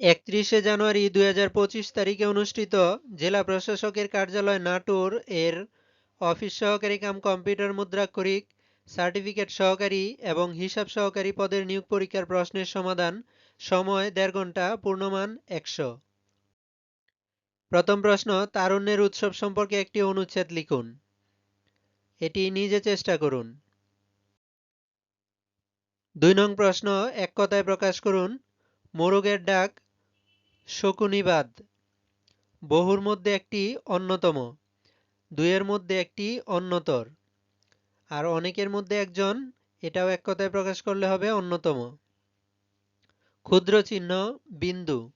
একত্রিশে জানুয়ারি দুই হাজার পঁচিশ তারিখে অনুষ্ঠিত জেলা প্রশাসকের কার্যালয় নাটোর এর অফিস সহকারী কাম কম্পিউটার মুদ্রাক্ষরিক সার্টিফিকেট সহকারী এবং হিসাব সহকারী পদের নিয়োগ পরীক্ষার প্রশ্নের সমাধান সময় দেড় ঘণ্টা পূর্ণমান একশো। প্রথম প্রশ্ন, তারুণ্যের উৎসব সম্পর্কে একটি অনুচ্ছেদ লিখুন। এটি নিজে চেষ্টা করুন। দুই নং প্রশ্ন, এক কথায় প্রকাশ করুন। মোরগের ডাক শকুনিবাদ। বহুর মধ্যে একটি অন্যতম, দুইয়ের মধ্যে একটি অন্যতর। আর অনেকের মধ্যে একজন, এটাও এক কথায় প্রকাশ করলে হবে অন্যতম। ক্ষুদ্র চিহ্ন বিন্দু।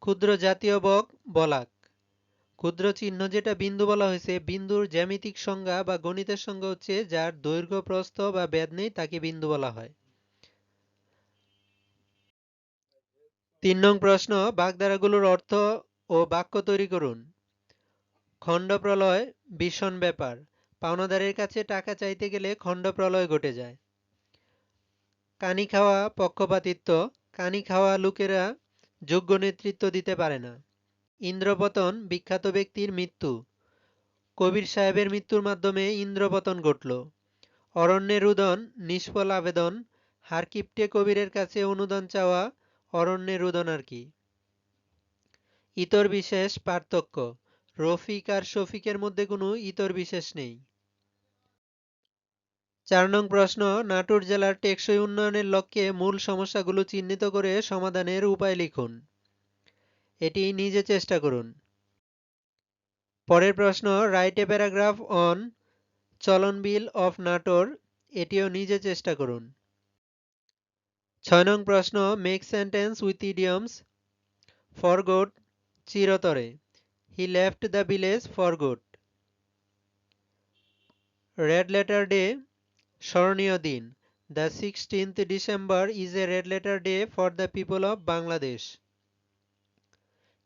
ক্ষুদ্র জাতীয় বক বলাক। ক্ষুদ্র চিহ্ন যেটা বিন্দু বলা হয়েছে, বিন্দুর জ্যামিতিক সংজ্ঞা বা গণিতের সংজ্ঞা হচ্ছে যার দৈর্ঘ্য, প্রস্থ বা বেদ নেই, তাকে বিন্দু বলা হয়। তিন নং প্রশ্ন, বাগধারাগুলোর অর্থ ও বাক্য তৈরি করুন। খণ্ড প্রলয় ভীষণ ব্যাপার। পাওনাদারের কাছে টাকা চাইতে গেলে খণ্ড প্রলয় ঘটে যায়। কানি খাওয়া পক্ষপাতিত্ব। কানি খাওয়া লোকেরা যোগ্য নেতৃত্ব দিতে পারে না। ইন্দ্রপতন বিখ্যাত ব্যক্তির মৃত্যু। কবির সাহেবের মৃত্যুর মাধ্যমে ইন্দ্রপতন ঘটল। অরণ্যের রুদন নিষ্ফল আবেদন, হারকিপ্টে কবিরের কাছে অনুদান চাওয়া অরণ্যের রুদন আর কি। ইতর বিশেষ পার্থক্য। রফিক আর শফিকের মধ্যে কোনো ইতর বিশেষ নেই। চার নং প্রশ্ন, নাটোর জেলার টেকসই উন্নয়নের লক্ষ্যে মূল সমস্যাগুলো চিহ্নিত করে সমাধানের উপায় লিখুন। এটি নিজে চেষ্টা করুন। পরের প্রশ্ন, রাইট এ প্যারাগ্রাফ অন চলন বিল অফ নাটোর, এটিও নিজে চেষ্টা করুন। ছয় নং প্রশ্ন make sentence with idioms for good চিরতরে। He left the village for good red letter day স্মরণীয় দিন। The sixteenth December is a red letter day for the people of Bangladesh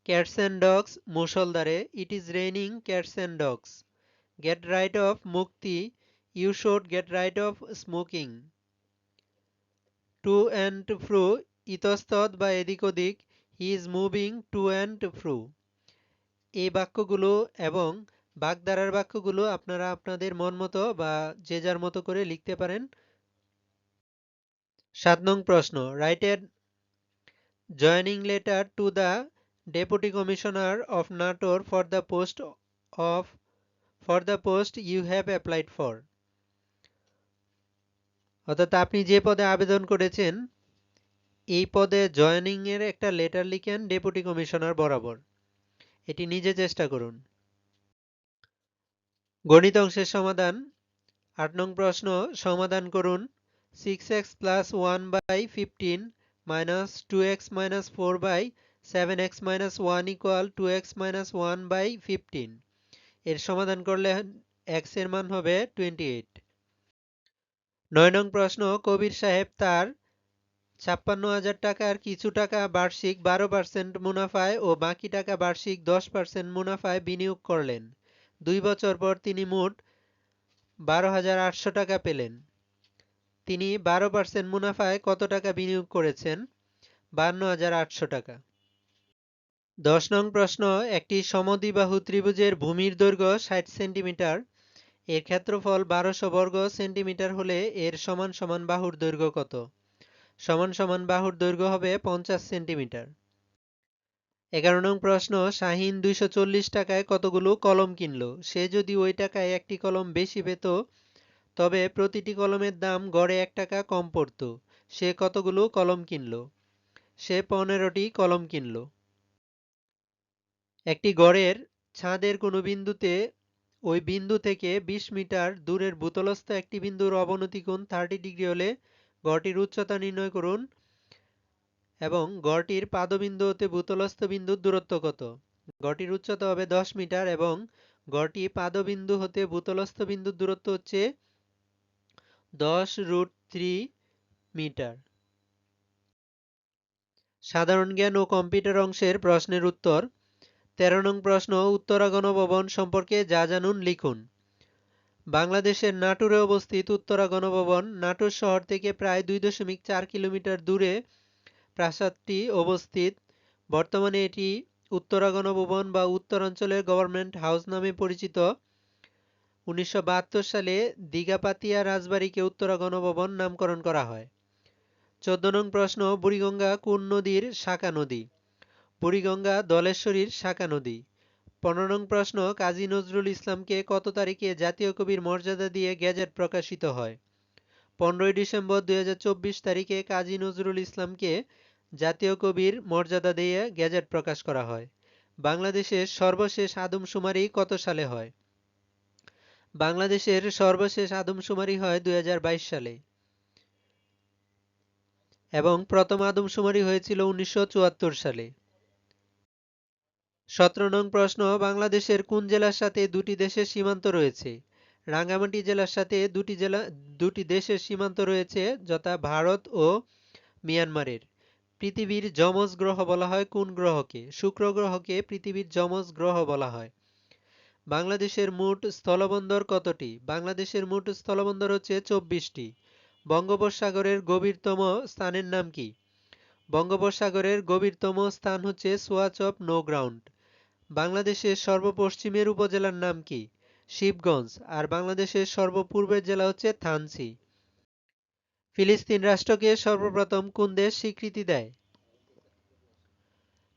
cats and dogs মুসলদারে it is raining cats and dogs get right off মুক্তি। You should get right off smoking to and fro ইতস্তত বা এদিক ওদিক he is moving to and fro এই বাক্যগুলো এবং বাগধারার বাক্যগুলো আপনারা আপনাদের মন মতো বা যে যার মতো করে লিখতে পারেন। সাত নং প্রশ্ন রাইটের joining letter to the deputy commissioner of Natore for the post of for the post you have applied for অর্থাৎ আপনি যে পদে আবেদন করেছেন, এই পদে জয়নিং এর একটা লেটার লিখেন ডেপুটি কমিশনার বরাবর। এটি নিজে চেষ্টা করুন। গণিত অংশের সমাধান। আট নং প্রশ্ন, সমাধান করুন। Six x plus one by fifteen minus two x minus four by seven x minus one equal to x minus one by fifteen এর সমাধান করলে এক্সের মান হবে টোয়েন্টি এইট নয় নং প্রশ্ন, কবির সাহেব তার ছাপ্পান্ন হাজার টাকার কিছু টাকা বার্ষিক বারো পার্সেন্ট মুনাফায় ও বাকি টাকা বার্ষিক দশ পার্সেন্ট মুনাফায় বিনিয়োগ করলেন। দুই বছর পর তিনি মোট বারো হাজার আটশো টাকা পেলেন। তিনি বারো পার্সেন্ট মুনাফায় কত টাকা বিনিয়োগ করেছেন? বান্ন হাজার আটশো টাকা। দশ নং প্রশ্ন, একটি সমদ্বিবাহু ত্রিভুজের ভূমির দৈর্ঘ্য ষাট সেন্টিমিটার। এর ক্ষেত্রফল বারোশো বর্গ সেন্টিমিটার হলে এর সমান সমান বাহুর দৈর্ঘ্য কত? সমান সমান বাহুর দৈর্ঘ্য হবে পঞ্চাশ সেন্টিমিটার। এগারো নং প্রশ্ন, শাহিন দুইশো চল্লিশ টাকায় কতগুলো কলম কিনলো? সে যদি ওই টাকায় একটি কলম বেশি পেত, তবে প্রতিটি কলমের দাম গড়ে এক টাকা কম পড়ত। সে কতগুলো কলম কিনল? সে পনেরোটি কলম কিনল। একটি গড়ের, ছাদের কোনো বিন্দুতে ওই বিন্দু থেকে ২০ মিটার দূরের ভূতলস্থ একটি বিন্দুর অবনতি কোণ থার্টি ডিগ্রি হলে গড়টির উচ্চতা নির্ণয় করুন এবং গড়টির পাদবিন্দু হতে ভূতলস্থ বিন্দুর দূরত্ব কত? গড়টির উচ্চতা হবে দশ মিটার এবং গড়টি পাদবিন্দু হতে ভূতলস্থ বিন্দুর দূরত্ব হচ্ছে দশ রুট থ্রি মিটার। সাধারণ জ্ঞান ও কম্পিউটার অংশের প্রশ্নের উত্তর তেরো নং প্রশ্ন, উত্তরা গণভবন সম্পর্কে যা জানুন লিখুন। বাংলাদেশের নাটোরে অবস্থিত উত্তরা গণভবন, নাটোর শহর থেকে প্রায় দুই দশমিক চার কিলোমিটার দূরে প্রাসাদটি অবস্থিত। বর্তমানে এটি উত্তরা গণভবন বা উত্তরাঞ্চলের গভর্নমেন্ট হাউস নামে পরিচিত। উনিশশো বাহাত্তর সালে দিঘাপাতিয়া রাজবাড়িকে উত্তরা গণভবন নামকরণ করা হয়। চোদ্দ নং প্রশ্ন, বুড়িগঙ্গা কোন নদীর শাখা নদী? বুড়িগঙ্গা দলেশ্বরীর শাখা নদী। পনেরো নং প্রশ্ন, কাজী নজরুল ইসলামকে কত তারিখে জাতীয় কবির মর্যাদা দিয়ে গেজেট প্রকাশিত হয়? পনেরোই ডিসেম্বর দুই হাজার চব্বিশ তারিখে কাজী নজরুল ইসলামকে জাতীয় কবির মর্যাদা দিয়ে গেজেট প্রকাশ করা হয়। বাংলাদেশের সর্বশেষ আদমশুমারি কত সালে হয়? বাংলাদেশের সর্বশেষ আদমশুমারি হয় দু হাজার বাইশ সালে। এবং প্রথম আদমশুমারি হয়েছিল উনিশশো চুয়াত্তর সালে। সতেরো নং প্রশ্ন, বাংলাদেশের কোন জেলার সাথে দুটি দেশের সীমান্ত রয়েছে? রাঙ্গামাটি জেলার সাথে দুটি জেলা, দুটি দেশের সীমান্ত রয়েছে, যথা ভারত ও মিয়ানমারের। পৃথিবীর যমজ গ্রহ বলা হয় কোন গ্রহকে? শুক্র গ্রহকে পৃথিবীর যমজ গ্রহ বলা হয়। বাংলাদেশের মোট স্থলবন্দর কতটি? বাংলাদেশের মোট স্থলবন্দর হচ্ছে চব্বিশটি। বঙ্গোপসাগরের গভীরতম স্থানের নাম কি? বঙ্গোপসাগরের গভীরতম স্থান হচ্ছে সোয়াচ অফ নো গ্রাউন্ড। বাংলাদেশের সর্বপশ্চিমের উপজেলার নাম কি? শিবগঞ্জ। আর বাংলাদেশের সর্বপূর্বের জেলা হচ্ছে থানচি। ফিলিস্তিন রাষ্ট্রকে সর্বপ্রথম কোন দেশ স্বীকৃতি দেয়?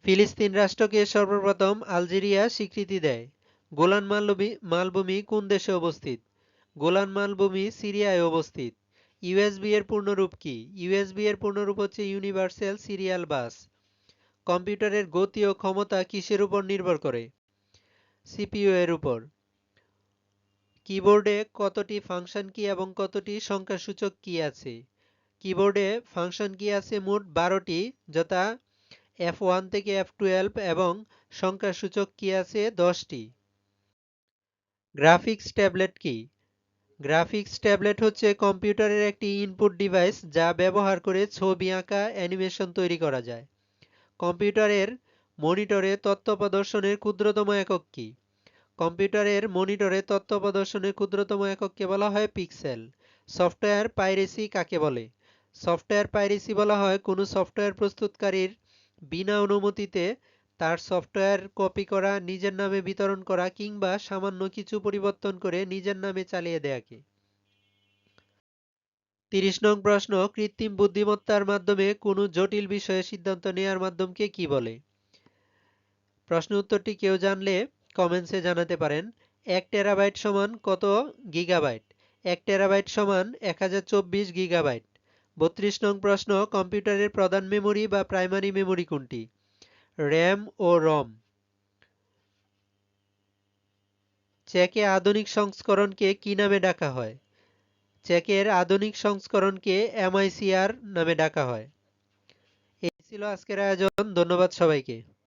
ফিলিস্তিন রাষ্ট্রকে সর্বপ্রথম আলজেরিয়া স্বীকৃতি দেয়। গোলান মালভূমি মালভূমি কোন দেশে অবস্থিত? গোলান মালভূমি সিরিয়ায় অবস্থিত। ইউএসবি এর পূর্ণরূপ কি? ইউএসবি এর পূর্ণরূপ হচ্ছে ইউনিভার্সাল সিরিয়াল বাস। কম্পিউটারের গতি ও ক্ষমতা কিসের উপর নির্ভর করে? সিপিইউ এর উপর। কিবোর্ডে কতটি ফাংশন কি এবং কতটি সংখ্যাসূচক কি আছে? কিবোর্ডে ফাংশন কি আছে মোট বারোটি, যথা এফ ওয়ান থেকে এফ টুয়েলভ এবং সংখ্যাসূচক কি আছে দশটি। গ্রাফিক্স ট্যাবলেট কি? গ্রাফিক্স ট্যাবলেট হচ্ছে কম্পিউটারের একটি ইনপুট ডিভাইস যা ব্যবহার করে ছবি আঁকা, অ্যানিমেশন তৈরি করা যায়। কম্পিউটারের মনিটরে তথ্য প্রদর্শনের ক্ষুদ্রতম একক কি? কম্পিউটারের মনিটরে তথ্য প্রদর্শনের ক্ষুদ্রতম একককে বলা হয়? পিক্সেল। সফটওয়্যার পাইরেসি কাকে বলে? সফটওয়্যার পাইরেসি বলা হয় কোনো সফটওয়্যার প্রস্তুতকারীর বিনা অনুমতিতে তার সফটওয়্যার কপি করা, নিজের নামে বিতরণ করা কিংবা সামান্য কিছু পরিবর্তন করে নিজের নামে চালিয়ে দেয়াকে। তিরিশ নং প্রশ্ন, কৃত্রিম বুদ্ধিমত্তার মাধ্যমে কোনো জটিল বিষয়ে সিদ্ধান্ত নেয়ার মাধ্যমকে কি বলে? প্রশ্ন উত্তরটি কেউ জানলে কমেন্টসে জানাতে পারেন। এক টেরাবাইট সমান কত গিগাবাইট? এক টেরাবাইট সমান এক হাজার চব্বিশ গিগাবাইট। বত্রিশ নং প্রশ্ন, কম্পিউটারের প্রধান মেমোরি বা প্রাইমারি মেমোরি কোনটি? র্যাম ও রম। চেকে আধুনিক সংস্করণকে কি নামে ডাকা হয়? চেকের আধুনিক সংস্করণকে এমআইসিআর নামে ডাকা হয়। এই ছিল আজকের আয়োজন ধন্যবাদ সবাইকে।